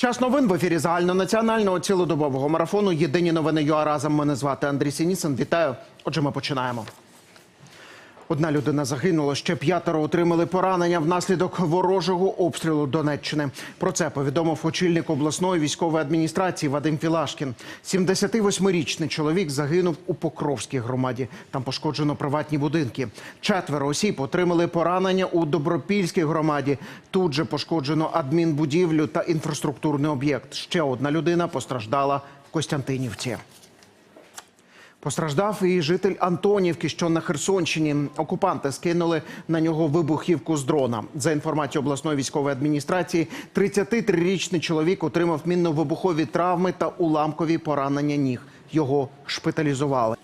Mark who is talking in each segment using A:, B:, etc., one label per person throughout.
A: Час новин в ефірі загальнонаціонального цілодобового марафону. Єдині новини ЮА разом. Мене звати Андрій Сінісин. Вітаю. Отже, ми починаємо. Одна людина загинула, ще п'ятеро отримали поранення внаслідок ворожого обстрілу Донеччини. Про це повідомив очільник обласної військової адміністрації Вадим Філашкін. 78-річний чоловік загинув у Покровській громаді. Там пошкоджено приватні будинки. Четверо осіб отримали поранення у Добропільській громаді. Тут же пошкоджено адмінбудівлю та інфраструктурний об'єкт. Ще одна людина постраждала в Костянтинівці. Постраждав і житель Антонівки, що на Херсонщині. Окупанти скинули на нього вибухівку з дрона. За інформацією обласної військової адміністрації, 33-річний чоловік отримав мінно-вибухові травми та уламкові поранення ніг. Його шпиталізували.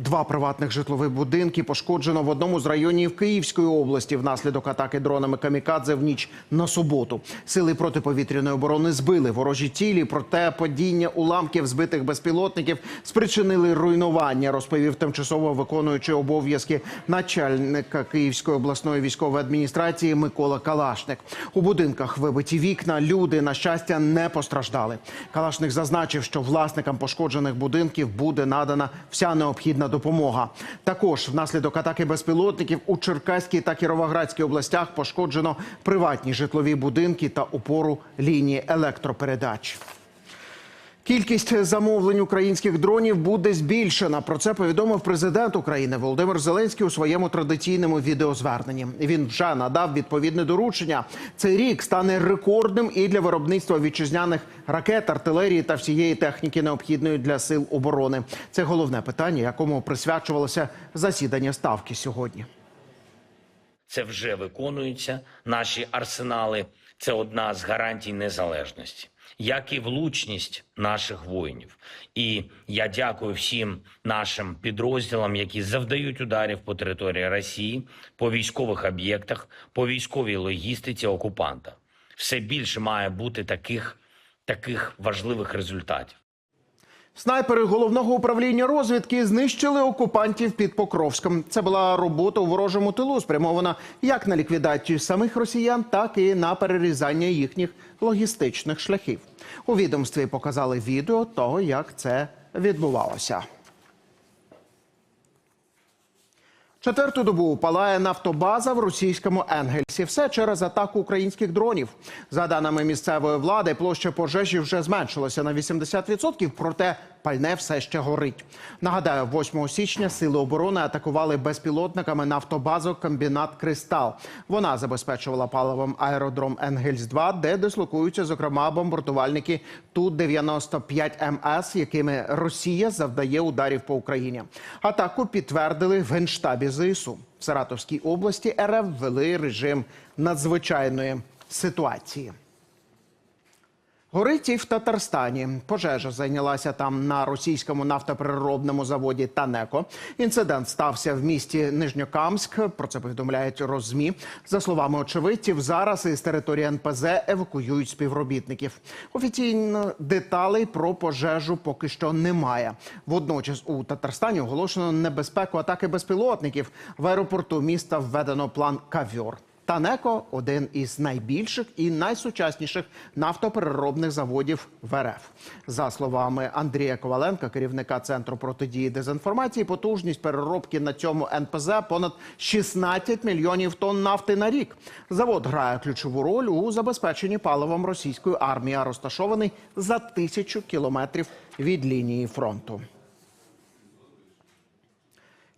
A: Два приватних житлових будинки пошкоджено в одному з районів Київської області внаслідок атаки дронами камікадзе в ніч на суботу. Сили протиповітряної оборони збили ворожі цілі, проте падіння уламків збитих безпілотників спричинили руйнування. Розповів тимчасово виконуючий обов'язки начальника Київської обласної військової адміністрації Микола Калашник. У будинках вибиті вікна. Люди на щастя не постраждали. Калашник зазначив, що власникам пошкоджених будинків буде надана вся необхідна допомога. Також внаслідок атаки безпілотників у Черкаській та Кіровоградській областях пошкоджено приватні житлові будинки та опору лінії електропередач. Кількість замовлень українських дронів буде збільшена. Про це повідомив президент України Володимир Зеленський у своєму традиційному відеозверненні. Він вже надав відповідне доручення. Цей рік стане рекордним і для виробництва вітчизняних ракет, артилерії та всієї техніки, необхідної для сил оборони. Це головне питання, якому присвячувалося засідання ставки сьогодні.
B: Це вже виконується. Наші арсенали це одна з гарантій незалежності, як і влучність наших воїнів. І я дякую всім нашим підрозділам, які завдають ударів по території Росії, по військових об'єктах, по військовій логістиці окупанта. Все більше має бути таких, таких важливих результатів.
A: Снайпери головного управління розвідки знищили окупантів під Покровськом. Це була робота у ворожому тилу, спрямована як на ліквідацію самих росіян, так і на перерізання їхніх логістичних шляхів. У відомстві показали відео того, як це відбувалося. Четверту добу палає нафтобаза в російському Енгельсі. Все через атаку українських дронів. За даними місцевої влади, площа пожежі вже зменшилася на 80%, проте пальне все ще горить. Нагадаю, 8 січня сили оборони атакували безпілотниками нафтобазу комбінат Кристал. Вона забезпечувала паливом аеродром Енгельс 2 де дислокуються зокрема бомбардувальники ту 95 МС, якими Росія завдає ударів по Україні. Атаку підтвердили в генштабі ЗСУ. В Саратовській області РФ ввели режим надзвичайної ситуації. Горить і в Татарстані. Пожежа зайнялася там на російському нафтопереробному заводі Танеко. Інцидент стався в місті Нижньокамськ. Про це повідомляють розмі. За словами очевидців, зараз із території НПЗ евакуюють співробітників. Офіційно деталей про пожежу поки що немає. Водночас у Татарстані оголошено небезпеку атаки безпілотників. В аеропорту міста введено план кавьор. Танеко один із найбільших і найсучасніших нафтопереробних заводів в РФ. За словами Андрія Коваленка, керівника центру протидії дезінформації, потужність переробки на цьому НПЗ понад 16 мільйонів тонн нафти на рік. Завод грає ключову роль у забезпеченні паливом російської армії, розташований за тисячу кілометрів від лінії фронту.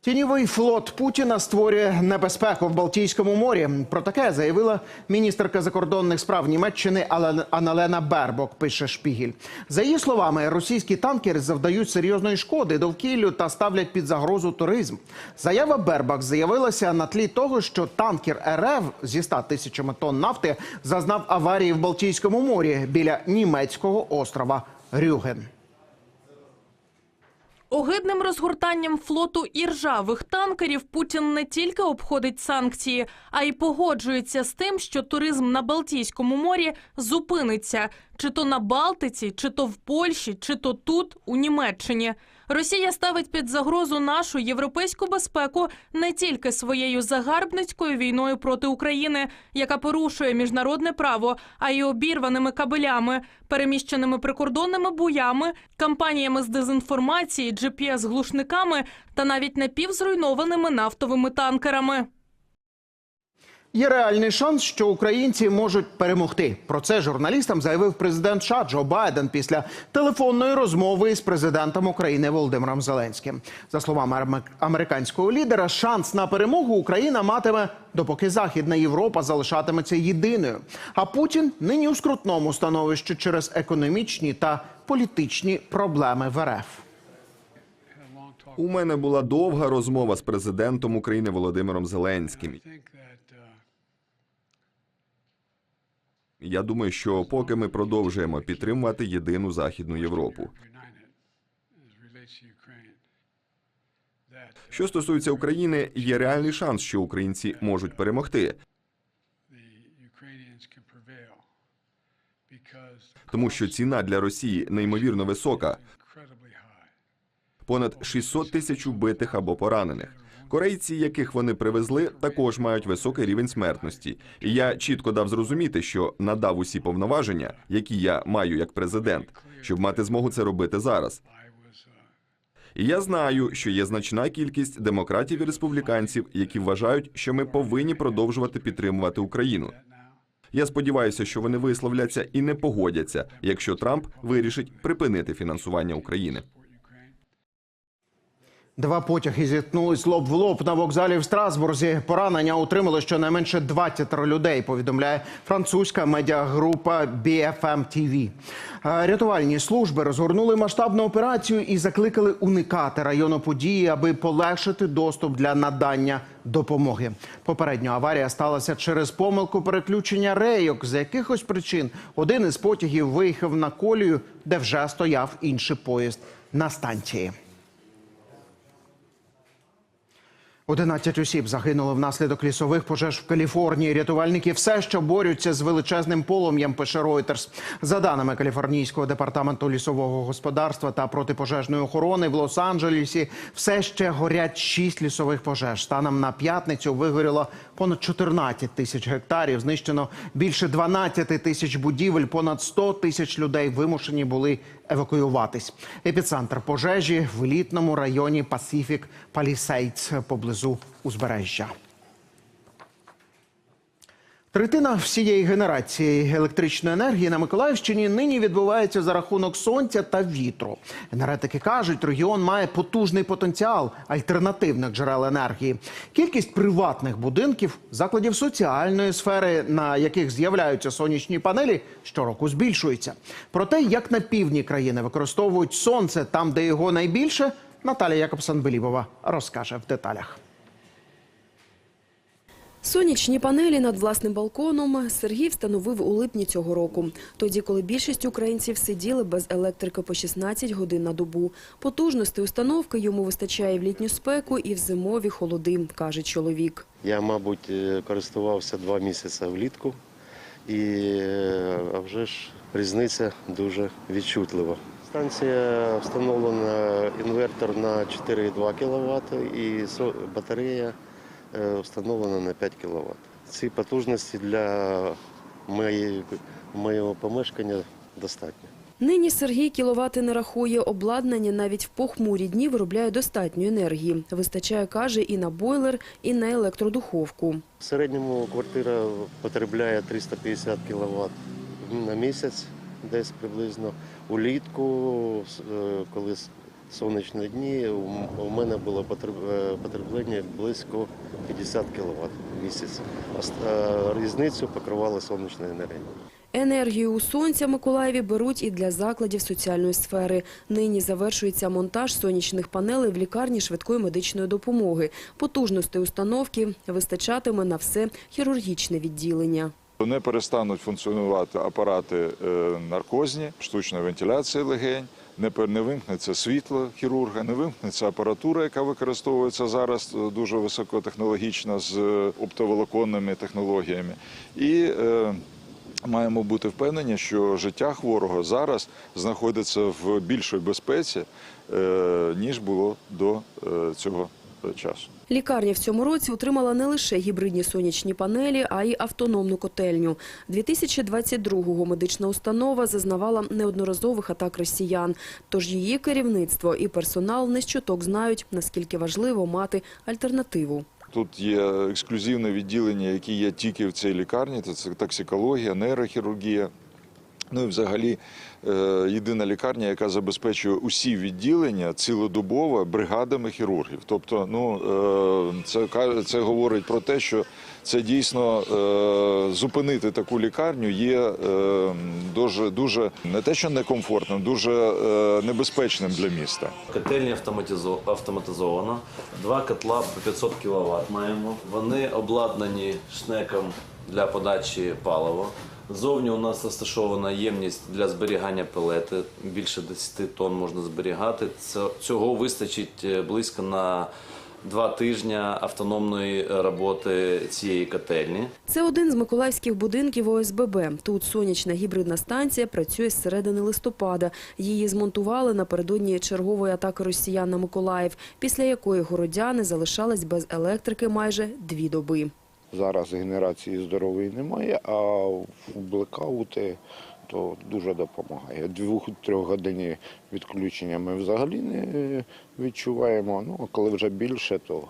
A: Тіньовий флот Путіна створює небезпеку в Балтійському морі. Про таке заявила міністерка закордонних справ Німеччини Ален- Аналена Бербок. Пише Шпігіль. За її словами, російські танкери завдають серйозної шкоди довкіллю та ставлять під загрозу туризм. Заява Бербак заявилася на тлі того, що танкер РФ зі 100 тисячами тонн нафти зазнав аварії в Балтійському морі біля німецького острова Рюген.
C: Огидним розгортанням флоту іржавих танкерів Путін не тільки обходить санкції, а й погоджується з тим, що туризм на Балтійському морі зупиниться чи то на Балтиці, чи то в Польщі, чи то тут, у Німеччині. Росія ставить під загрозу нашу європейську безпеку не тільки своєю загарбницькою війною проти України, яка порушує міжнародне право, а й обірваними кабелями, переміщеними прикордонними боями, кампаніями з дезінформації, GPS-глушниками та навіть напівзруйнованими нафтовими танкерами.
A: Є реальний шанс, що українці можуть перемогти. Про це журналістам заявив президент США Джо Байден після телефонної розмови із президентом України Володимиром Зеленським. За словами американського лідера, шанс на перемогу Україна матиме, допоки Західна Європа залишатиметься єдиною. А Путін нині у скрутному становищі через економічні та політичні проблеми в РФ.
D: У мене була довга розмова з президентом України Володимиром Зеленським. Я думаю, що поки ми продовжуємо підтримувати єдину західну Європу. Що стосується України, є реальний шанс, що українці можуть перемогти, тому що ціна для Росії неймовірно висока. Понад 600 тисяч убитих або поранених. Корейці, яких вони привезли, також мають високий рівень смертності. І я чітко дав зрозуміти, що надав усі повноваження, які я маю як президент, щоб мати змогу це робити зараз. І я знаю, що є значна кількість демократів і республіканців, які вважають, що ми повинні продовжувати підтримувати Україну. Я сподіваюся, що вони висловляться і не погодяться, якщо Трамп вирішить припинити фінансування України.
A: Два потяги зіткнулись лоб в лоб на вокзалі в Страсбурзі. Поранення отримали щонайменше 20 людей. Повідомляє французька медіагрупа BFM TV. Е, Рятувальні служби розгорнули масштабну операцію і закликали уникати району події, аби полегшити доступ для надання допомоги. Попередньо аварія сталася через помилку переключення рейок. З якихось причин один із потягів виїхав на колію, де вже стояв інший поїзд на станції. 11 осіб загинули внаслідок лісових пожеж в Каліфорнії. Рятувальники все ще борються з величезним полум'ям. Пише Reuters. За даними Каліфорнійського департаменту лісового господарства та протипожежної охорони в Лос-Анджелесі, все ще горять шість лісових пожеж. Станом на п'ятницю вигоріло понад 14 тисяч гектарів. Знищено більше 12 тисяч будівель. Понад 100 тисяч людей вимушені були евакуюватись. Епіцентр пожежі в елітному районі Пасіфік Палісейдс поблизу узбережжя. Третина всієї генерації електричної енергії на Миколаївщині нині відбувається за рахунок сонця та вітру. Енергетики кажуть, регіон має потужний потенціал альтернативних джерел енергії. Кількість приватних будинків, закладів соціальної сфери, на яких з'являються сонячні панелі, щороку збільшується. Про те, як на півдні країни використовують сонце там, де його найбільше, Наталія Якобсан-Белібова розкаже в деталях.
E: Сонячні панелі над власним балконом Сергій встановив у липні цього року. Тоді, коли більшість українців сиділи без електрики по 16 годин на добу. Потужності установки йому вистачає в літню спеку і в зимові холоди, каже чоловік.
F: Я, мабуть, е, користувався два місяці влітку, і е, а вже ж різниця дуже відчутлива. Станція встановлена інвертор на 4,2 кВт і батарея е, встановлена на 5 кВт. Ці потужності для моєї, моєго помешкання достатньо.
E: Нині Сергій кіловати не рахує. Обладнання навіть в похмурі дні виробляє достатньо енергії. Вистачає, каже, і на бойлер, і на електродуховку.
F: В середньому квартира потребляє 350 кВт на місяць, десь приблизно. Улітку, е, коли сонячні дні, у- мене було е, потреблення близько 50 кВт в місяць. Е, Різницю покривала сонячна енергія.
E: Енергію у сонця Миколаєві беруть і для закладів соціальної сфери. Нині завершується монтаж сонячних панелей в лікарні швидкої медичної допомоги. Потужностей установки вистачатиме на все хірургічне відділення.
G: Не перестануть функціонувати апарати е, наркозні, штучної вентиляції легень, не, не вимкнеться світло хірурга, не вимкнеться апаратура, яка використовується зараз е, дуже високотехнологічна з е, оптоволоконними технологіями. І е, маємо бути впевнені, що життя хворого зараз знаходиться в більшій безпеці, е, ніж було до е, цього часу.
E: Лікарня в цьому році отримала не лише гібридні сонячні панелі, а й автономну котельню. 2022-го медична установа зазнавала неодноразових атак росіян. Тож її керівництво і персонал не щоток знають, наскільки важливо мати альтернативу.
G: Тут є ексклюзивне відділення, які є тільки в цій лікарні. Це токсикологія, нейрохірургія. Ну і взагалі е, єдина лікарня, яка забезпечує усі відділення цілодобово бригадами хірургів. Тобто, ну е, це це говорить про те, що це дійсно е, зупинити таку лікарню є дуже дуже не те, що некомфортним, дуже небезпечним для міста.
H: Котельня автоматизо- автоматизована, два котла по 500 кВт маємо. Вони обладнані шнеком для подачі палива. Ззовні у нас розташована ємність для зберігання пелети. Більше 10 тонн можна зберігати. Цього вистачить е, близько на два тижні автономної роботи цієї котельні.
E: Це один з миколаївських будинків ОСББ. Тут сонячна гібридна станція працює з середини листопада. Її змонтували напередодні чергової атаки росіян на Миколаїв, після якої городяни залишались без електрики майже дві доби.
I: Зараз генерації здорової немає, а в блекаути то дуже допомагає. Двох-трьох годині відключення ми взагалі не відчуваємо. Ну, а коли вже більше, то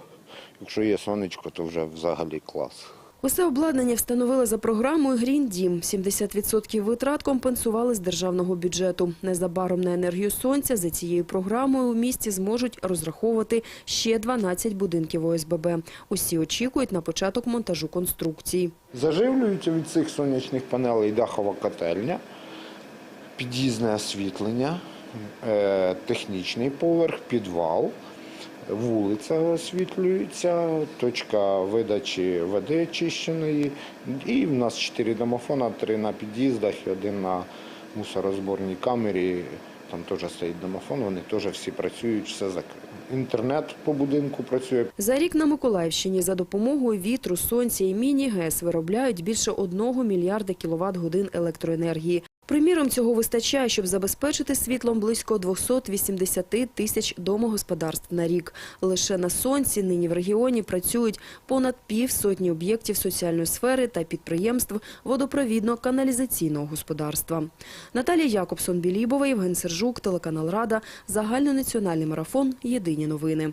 I: якщо є сонечко, то вже взагалі клас.
E: Усе обладнання встановили за програмою «Грін Дім». 70% витрат компенсували з державного бюджету. Незабаром на енергію сонця за цією програмою у місті зможуть розраховувати ще 12 будинків ОСББ. Усі очікують на початок монтажу конструкції.
I: Заживлюється від цих сонячних панелей дахова котельня, під'їзне освітлення, е, технічний поверх, підвал, вулиця освітлюється, точка видачі води очищеної. І в нас чотири домофона, три на під'їздах і один на мусорозборній камері. Там теж стоїть домофон, вони теж всі працюють, все закрито. Інтернет по будинку працює.
E: За рік на Миколаївщині за допомогою вітру, сонця і міні-ГЕС виробляють більше 1 мільярда кіловат-годин електроенергії. Приміром, цього вистачає, щоб забезпечити світлом близько 280 тисяч домогосподарств на рік. Лише на сонці нині в регіоні працюють понад півсотні об'єктів соціальної сфери та підприємств водопровідно-каналізаційного господарства. Наталія Якобсон-Білібова, Євген Сержук, телеканал Рада, загальнонаціональний марафон. Єдині новини.